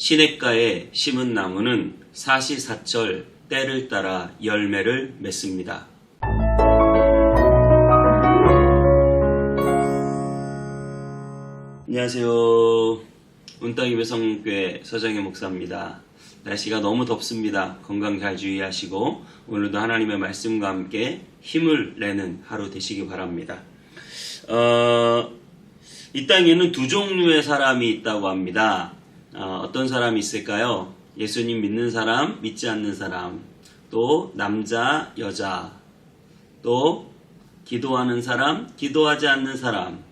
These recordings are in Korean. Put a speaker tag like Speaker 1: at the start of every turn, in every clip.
Speaker 1: 시냇가에 심은 나무는 사시사철 때를 따라 열매를 맺습니다. 안녕하세요. 운땅이 배성교회 서정혜 목사입니다. 날씨가 너무 덥습니다. 건강 잘 주의하시고 오늘도 하나님의 말씀과 함께 힘을 내는 하루 되시기 바랍니다. 어, 이 땅에는 두 종류의 사람이 있다고 합니다. 어, 떤 사람이 있을까요? 예수님 믿는 사람, 믿지 않는 사람, 또 남자, 여자, 또 기도하는 사람, 기도하지 않는 사람.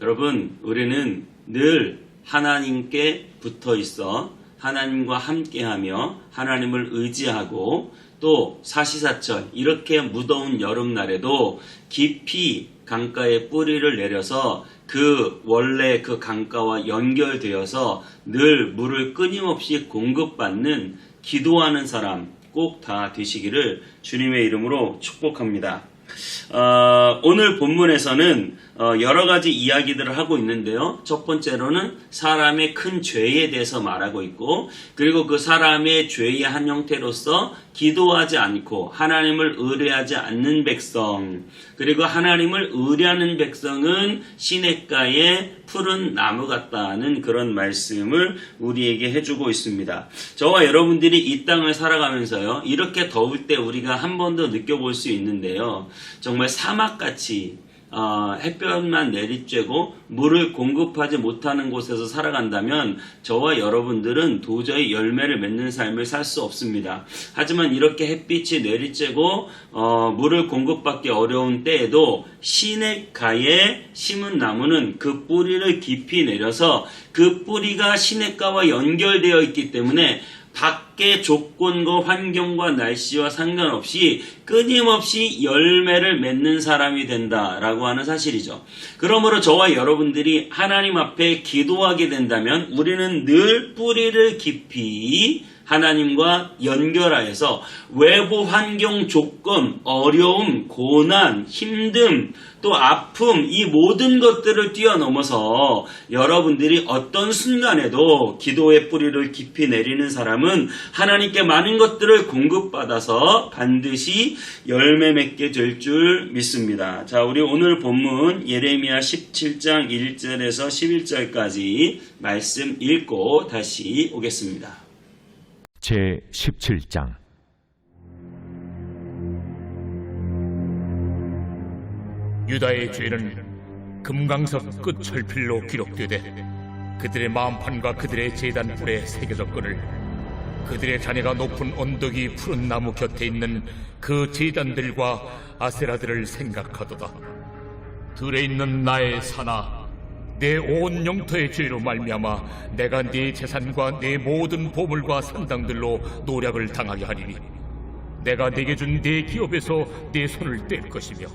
Speaker 1: 여러분, 우리는 늘 하나님께 붙어 있어 하나님과 함께하며 하나님을 의지하고 또 사시사철 이렇게 무더운 여름날에도 깊이 강가에 뿌리를 내려서 그 원래 그 강가와 연결되어서 늘 물을 끊임없이 공급받는 기도하는 사람 꼭 다 되시기를 주님의 이름으로 축복합니다. 어, 오늘 본문에서는 어, 여러 가지 이야기들을 하고 있는데요. 첫 번째로는 사람의 큰 죄에 대해서 말하고 있고, 그리고 그 사람의 죄의 한 형태로서 기도하지 않고 하나님을 의뢰하지 않는 백성, 그리고 하나님을 의뢰하는 백성은 시냇가에 푸른 나무 같다는 그런 말씀을 우리에게 해주고 있습니다. 저와 여러분들이 이 땅을 살아가면서요, 이렇게 더울 때 우리가 한 번 더 느껴볼 수 있는데요. 정말 사막같이 어, 햇볕만 내리쬐고 물을 공급하지 못하는 곳에서 살아간다면 저와 여러분들은 도저히 열매를 맺는 삶을 살 수 없습니다. 하지만 이렇게 햇빛이 내리쬐고 어, 물을 공급받기 어려운 때에도 시냇가에 심은 나무는 그 뿌리를 깊이 내려서 그 뿌리가 시냇가와 연결되어 있기 때문에 밖의 조건과 환경과 날씨와 상관없이 끊임없이 열매를 맺는 사람이 된다라고 하는 사실이죠. 그러므로 저와 여러분들이 하나님 앞에 기도하게 된다면 우리는 늘 뿌리를 깊이 하나님과 연결하여서 외부 환경 조건, 어려움, 고난, 힘듦, 또 아픔, 이 모든 것들을 뛰어넘어서 여러분들이 어떤 순간에도 기도의 뿌리를 깊이 내리는 사람은 하나님께 많은 것들을 공급받아서 반드시 열매 맺게 될 줄 믿습니다. 자, 우리 오늘 본문 예레미야 17장 1절에서 11절까지 말씀 읽고 다시 오겠습니다.
Speaker 2: 제 17장.
Speaker 3: 유다의 죄는 금강석 끝 철필로 기록되되 그들의 마음판과 그들의 제단 뿔에 새겨졌거늘 그들의 자네가 높은 언덕이 푸른 나무 곁에 있는 그 제단들과 아세라들을 생각하도다. 들에 있는 나의 산아 내 온 영토의 죄로 말미암아 내가 네 재산과 내 모든 보물과 산당들로 노략을 당하게 하리니 내가 네게 준 네 기업에서 네 손을 뗄 것이며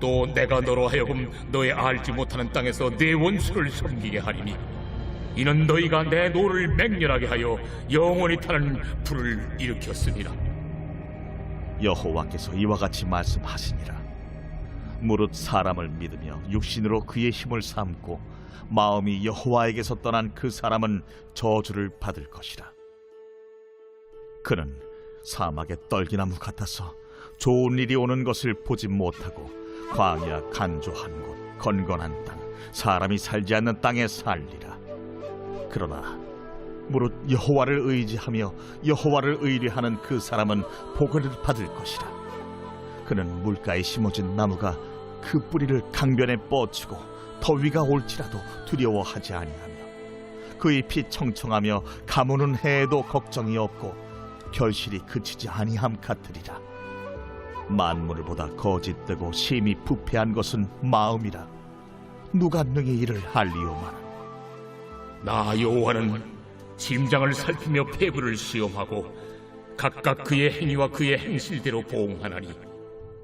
Speaker 3: 또 내가 너로 하여금 너의 알지 못하는 땅에서 네 원수를 섬기게 하리니 이는 너희가 내 노를 맹렬하게 하여 영원히 타는 불을 일으켰습니다.
Speaker 4: 여호와께서 이와 같이 말씀하시니라 무릇 사람을 믿으며 육신으로 그의 힘을 삼고 마음이 여호와에게서 떠난 그 사람은 저주를 받을 것이라 그는 사막의 떨기나무 같아서 좋은 일이 오는 것을 보지 못하고 광야 간조한 곳 건건한 땅 사람이 살지 않는 땅에 살리라 그러나 무릇 여호와를 의지하며 여호와를 의뢰하는 그 사람은 복을 받을 것이라. 그는 물가에 심어진 나무가 그 뿌리를 강변에 뻗치고 더위가 올지라도 두려워하지 아니하며 그 잎이 청청하며 가무는 해에도 걱정이 없고 결실이 그치지 아니함 같으리라. 만물을 보다 거짓되고 심히 부패한 것은 마음이라. 누가 능히 이를 알리오마나.
Speaker 3: 나 여호와는 심장을 살피며 폐부를 시험하고 각각 그의 행위와 그의 행실대로 보응하나니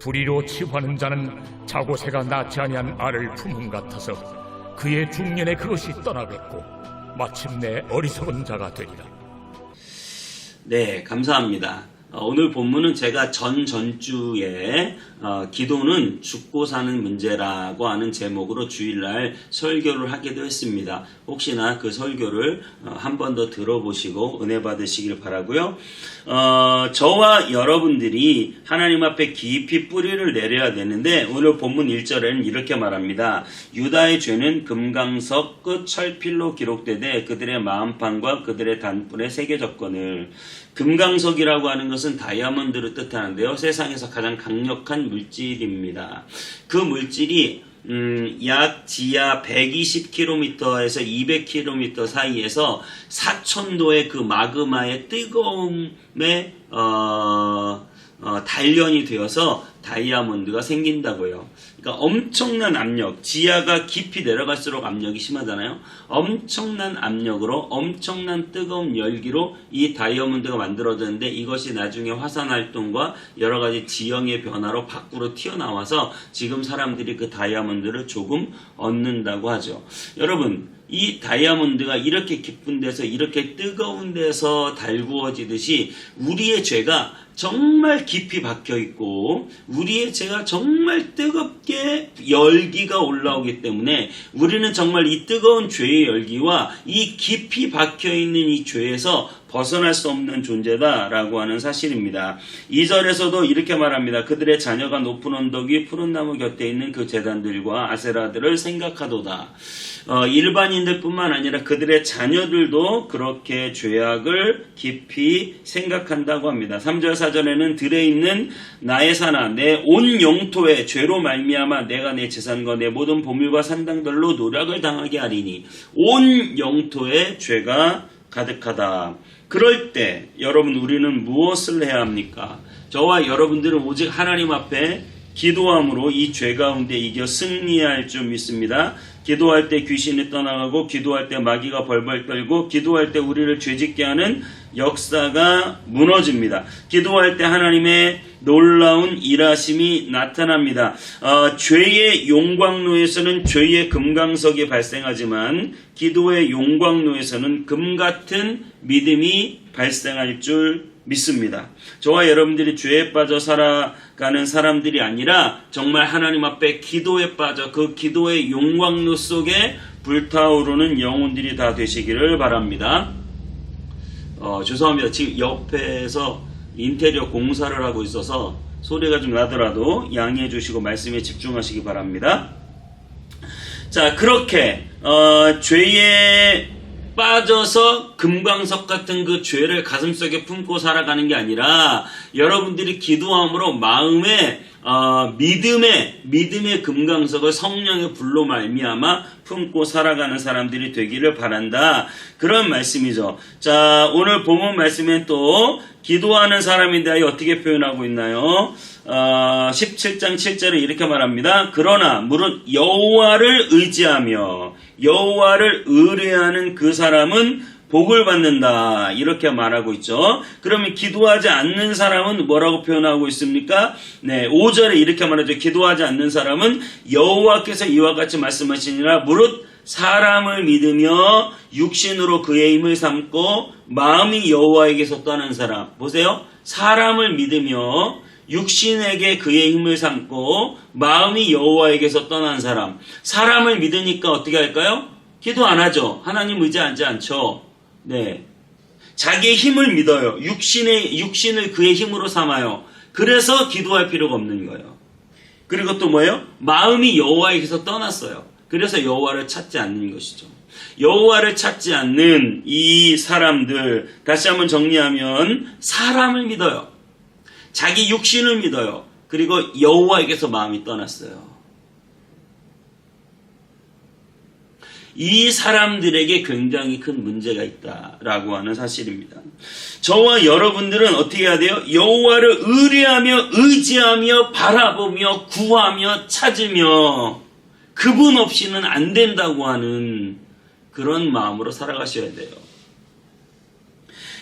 Speaker 3: 불의로 치부하는 자는 자고새가 낳지 아니한 알을 품음 같아서 그의 중년에 그것이 떠나겠고 마침내 어리석은 자가 되리라.
Speaker 1: 네, 감사합니다. 어, 오늘 본문은 제가 전 전주에 어, 기도는 죽고 사는 문제라고 하는 제목으로 주일날 설교를 하기도 했습니다. 혹시나 그 설교를 어, 한번 더 들어보시고 은혜 받으시길 바라고요. 어, 저와 여러분들이 하나님 앞에 깊이 뿌리를 내려야 되는데 오늘 본문 1절에는 이렇게 말합니다. 유다의 죄는 금강석 끝 철필로 기록되되 그들의 마음판과 그들의 단뿔의 세계적건을 금강석이라고 하는 것은 다이아몬드를 뜻하는데요. 세상에서 가장 강력한 물질입니다. 그 물질이 음, 약 지하 120km에서 200km 사이에서 사천도의 그 마그마의 뜨거움에 어, 어, 단련이 되어서 다이아몬드가 생긴다고요. 그러니까 엄청난 압력, 지하가 깊이 내려갈수록 압력이 심하잖아요. 엄청난 압력으로 엄청난 뜨거운 열기로 이 다이아몬드가 만들어졌는데 이것이 나중에 화산 활동과 여러 가지 지형의 변화로 밖으로 튀어나와서 지금 사람들이 그 다이아몬드를 조금 얻는다고 하죠. 여러분, 이 다이아몬드가 이렇게 깊은 데서 이렇게 뜨거운 데서 달구어지듯이 우리의 죄가 정말 깊이 박혀 있고 우리의 죄가 정말 뜨겁게 열기가 올라오기 때문에 우리는 정말 이 뜨거운 죄의 열기와 이 깊이 박혀 있는 이 죄에서 벗어날 수 없는 존재다라고 하는 사실입니다. 2절에서도 이렇게 말합니다. 그들의 자녀가 높은 언덕 위 푸른 나무 곁에 있는 그 재단들과 아세라들을 생각하도다. 어, 일반인들뿐만 아니라 그들의 자녀들도 그렇게 죄악을 깊이 생각한다고 합니다. 3절 4절에는 들에 있는 나의 산아 내온 영토에 죄로 말미암아 내가 내 재산과 내 모든 보물과 산당들로 노력을 당하게 하리니 온 영토에 죄가 가득하다. 그럴 때 여러분 우리는 무엇을 해야 합니까? 저와 여러분들은 오직 하나님 앞에 기도함으로 이 죄 가운데 이겨 승리할 줄 믿습니다. 기도할 때 귀신이 떠나가고 기도할 때 마귀가 벌벌 떨고 기도할 때 우리를 죄짓게 하는 역사가 무너집니다. 기도할 때 하나님의 놀라운 일하심이 나타납니다. 어, 죄의 용광로에서는 죄의 금강석이 발생하지만 기도의 용광로에서는 금 같은 믿음이 발생할 줄 믿습니다. 저와 여러분들이 죄에 빠져 살아가는 사람들이 아니라 정말 하나님 앞에 기도에 빠져 그 기도의 용광로 속에 불타오르는 영혼들이 다 되시기를 바랍니다. 어, 죄송합니다. 지금 옆에서 인테리어 공사를 하고 있어서 소리가 좀 나더라도 양해해 주시고 말씀에 집중하시기 바랍니다. 자, 그렇게 어, 죄에 빠져서 금광석 같은 그 죄를 가슴속에 품고 살아가는 게 아니라 여러분들이 기도함으로 마음에 어, 믿음의 믿음의 금강석을 성령의 불로 말미암아 품고 살아가는 사람들이 되기를 바란다. 그런 말씀이죠. 자, 오늘 본문 말씀에 또 기도하는 사람에 대하여 어떻게 표현하고 있나요? 어, 17장 7절에 이렇게 말합니다. 그러나 무릇 여호와를 의지하며 여호와를 의뢰하는 그 사람은 복을 받는다 이렇게 말하고 있죠. 그러면 기도하지 않는 사람은 뭐라고 표현하고 있습니까? 네, 5절에 이렇게 말하죠. 기도하지 않는 사람은 여호와께서 이와 같이 말씀하시니라 무릇 사람을 믿으며 육신으로 그의 힘을 삼고 마음이 여호와에게서 떠난 사람. 보세요. 사람을 믿으며 육신에게 그의 힘을 삼고 마음이 여호와에게서 떠난 사람. 사람을 믿으니까 어떻게 할까요? 기도 안 하죠. 하나님 의지하지 않죠. 네. 자기의 힘을 믿어요. 육신의 육신을 그의 힘으로 삼아요. 그래서 기도할 필요가 없는 거예요. 그리고 또 뭐예요? 마음이 여호와에게서 떠났어요. 그래서 여호와를 찾지 않는 것이죠. 여호와를 찾지 않는 이 사람들 다시 한번 정리하면 사람을 믿어요. 자기 육신을 믿어요. 그리고 여호와에게서 마음이 떠났어요. 이 사람들에게 굉장히 큰 문제가 있다라고 하는 사실입니다. 저와 여러분들은 어떻게 해야 돼요? 여호와를 의뢰하며 의지하며 바라보며 구하며 찾으며 그분 없이는 안 된다고 하는 그런 마음으로 살아가셔야 돼요.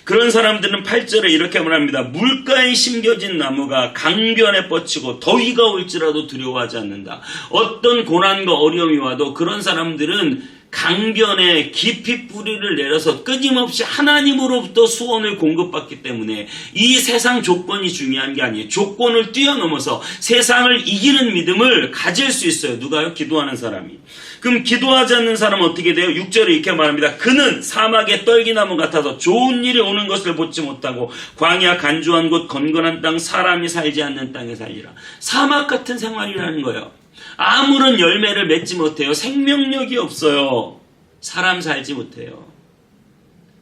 Speaker 1: 그런 사람들은 8절에 이렇게 말합니다. 물가에 심겨진 나무가 강변에 뻗치고 더위가 올지라도 두려워하지 않는다. 어떤 고난과 어려움이 와도 그런 사람들은 강변에 깊이 뿌리를 내려서 끊임없이 하나님으로부터 수원을 공급받기 때문에 이 세상 조건이 중요한 게 아니에요. 조건을 뛰어넘어서 세상을 이기는 믿음을 가질 수 있어요. 누가요? 기도하는 사람이. 그럼 기도하지 않는 사람은 어떻게 돼요? 6절에 이렇게 말합니다. 그는 사막의 떨기나무 같아서 좋은 일이 오는 것을 보지 못하고 광야 간주한 곳 건건한 땅 사람이 살지 않는 땅에 살리라. 사막 같은 생활이라는 거예요. 아무런 열매를 맺지 못해요. 생명력이 없어요. 사람 살지 못해요.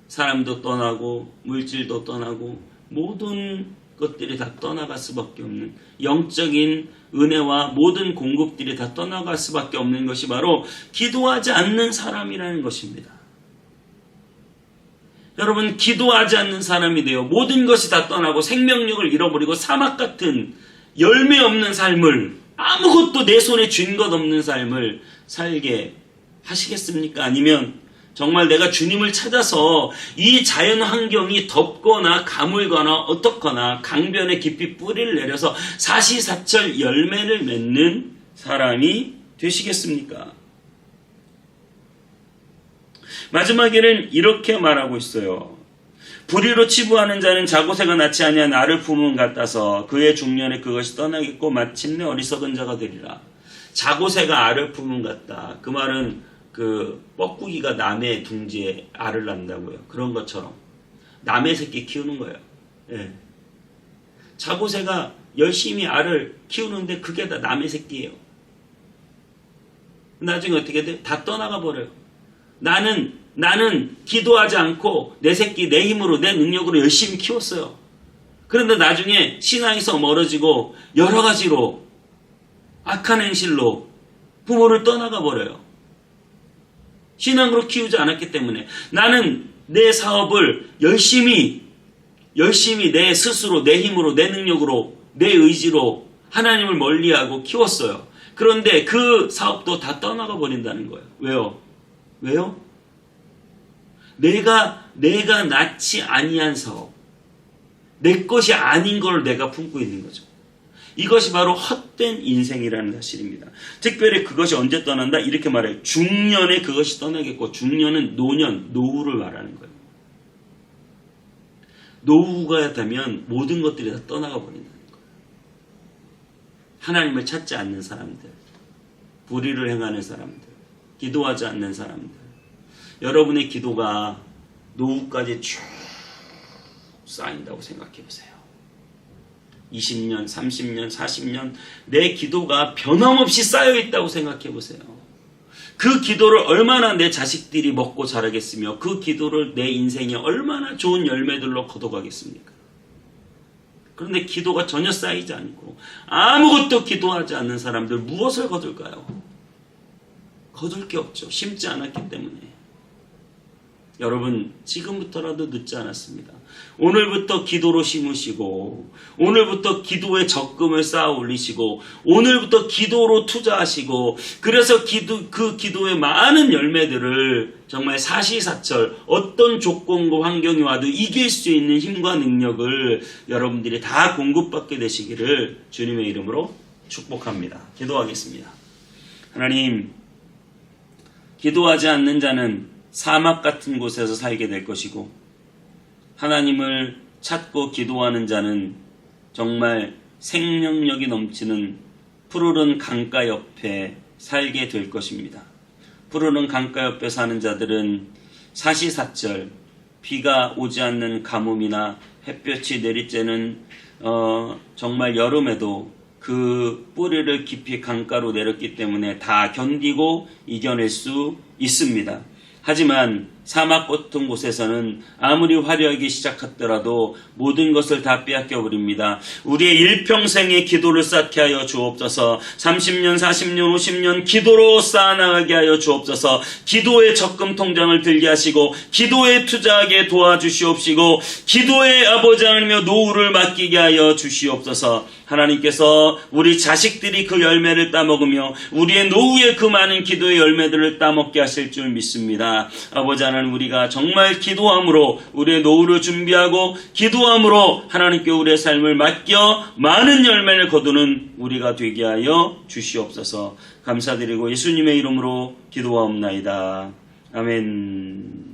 Speaker 1: 사람도 떠나고 물질도 떠나고 모든 것들이 다 떠나갈 수밖에 없는 영적인 은혜와 모든 공급들이 다 떠나갈 수밖에 없는 것이 바로 기도하지 않는 사람이라는 것입니다. 여러분 기도하지 않는 사람이 되어 모든 것이 다 떠나고 생명력을 잃어버리고 사막 같은 열매 없는 삶을 아무것도 내 손에 쥔 것 없는 삶을 살게 하시겠습니까? 아니면 정말 내가 주님을 찾아서 이 자연 환경이 덥거나 가물거나 어떻거나 강변에 깊이 뿌리를 내려서 사시사철 열매를 맺는 사람이 되시겠습니까? 마지막에는 이렇게 말하고 있어요. 불의로 치부하는 자는 자고새가 낳지 아니한 알을 품은 같아서 그의 중년에 그것이 떠나겠고 마침내 어리석은 자가 되리라. 자고새가 알을 품은 같다. 그 말은 그 뻐꾸기가 남의 둥지에 알을 낳는다고요. 그런 것처럼 남의 새끼 키우는 거예요. 예. 자고새가 열심히 알을 키우는데 그게 다 남의 새끼예요. 나중에 어떻게 돼? 다 떠나가 버려요. 나는 나는 기도하지 않고 내 새끼 내 힘으로 내 능력으로 열심히 키웠어요. 그런데 나중에 신앙에서 멀어지고 여러 가지로 악한 행실로 부모를 떠나가 버려요. 신앙으로 키우지 않았기 때문에 나는 내 사업을 열심히 열심히 내 스스로 내 힘으로 내 능력으로 내 의지로 하나님을 멀리하고 키웠어요. 그런데 그 사업도 다 떠나가 버린다는 거예요. 왜요? 왜요? 내가 내가 낳지 아니한 사업, 내 것이 아닌 걸 내가 품고 있는 거죠. 이것이 바로 헛된 인생이라는 사실입니다. 특별히 그것이 언제 떠난다? 이렇게 말해요. 중년에 그것이 떠나겠고, 중년은 노년, 노후를 말하는 거예요. 노후가 되면 모든 것들이 다 떠나가 버린다는 거예요. 하나님을 찾지 않는 사람들, 불의를 행하는 사람들, 기도하지 않는 사람들, 여러분의 기도가 노후까지 쭉 쌓인다고 생각해 보세요. 20년, 30년, 40년 내 기도가 변함없이 쌓여 있다고 생각해 보세요. 그 기도를 얼마나 내 자식들이 먹고 자라겠으며 그 기도를 내 인생에 얼마나 좋은 열매들로 거둬가겠습니까? 그런데 기도가 전혀 쌓이지 않고 아무것도 기도하지 않는 사람들 무엇을 거둘까요? 거둘 게 없죠. 심지 않았기 때문에. 여러분, 지금부터라도 늦지 않았습니다. 오늘부터 기도로 심으시고, 오늘부터 기도에 적금을 쌓아 올리시고, 오늘부터 기도로 투자하시고, 그래서 기도, 그 기도의 많은 열매들을 정말 사시사철 어떤 조건과 환경이 와도 이길 수 있는 힘과 능력을 여러분들이 다 공급받게 되시기를 주님의 이름으로 축복합니다. 기도하겠습니다. 하나님, 기도하지 않는 자는 사막 같은 곳에서 살게 될 것이고 하나님을 찾고 기도하는 자는 정말 생명력이 넘치는 푸르른 강가 옆에 살게 될 것입니다. 푸르른 강가 옆에 사는 자들은 사시사철 비가 오지 않는 가뭄이나 햇볕이 내리쬐는 어, 정말 여름에도 그 뿌리를 깊이 강가로 내렸기 때문에 다 견디고 이겨낼 수 있습니다. 하지만 사막 같은 곳에서는 아무리 화려하게 시작하더라도 모든 것을 다 빼앗겨 버립니다. 우리의 일평생의 기도를 쌓게 하여 주옵소서. 30년, 40년, 50년 기도로 쌓아나가게 하여 주옵소서. 기도의 적금 통장을 들게 하시고 기도에 투자하게 도와주시옵시고 기도의 아버지 하나님여 노후를 맡기게 하여 주시옵소서. 하나님께서 우리 자식들이 그 열매를 따먹으며 우리의 노후에 그 많은 기도의 열매들을 따먹게 하실 줄 믿습니다. 아버지 하나님
Speaker 5: 하나님 우리가 정말 기도함으로 우리의 노후를 준비하고 기도함으로 하나님께 우리의 삶을 맡겨 많은 열매를 거두는 우리가 되게 하여 주시옵소서 감사드리고 예수님의 이름으로 기도하옵나이다. 아멘.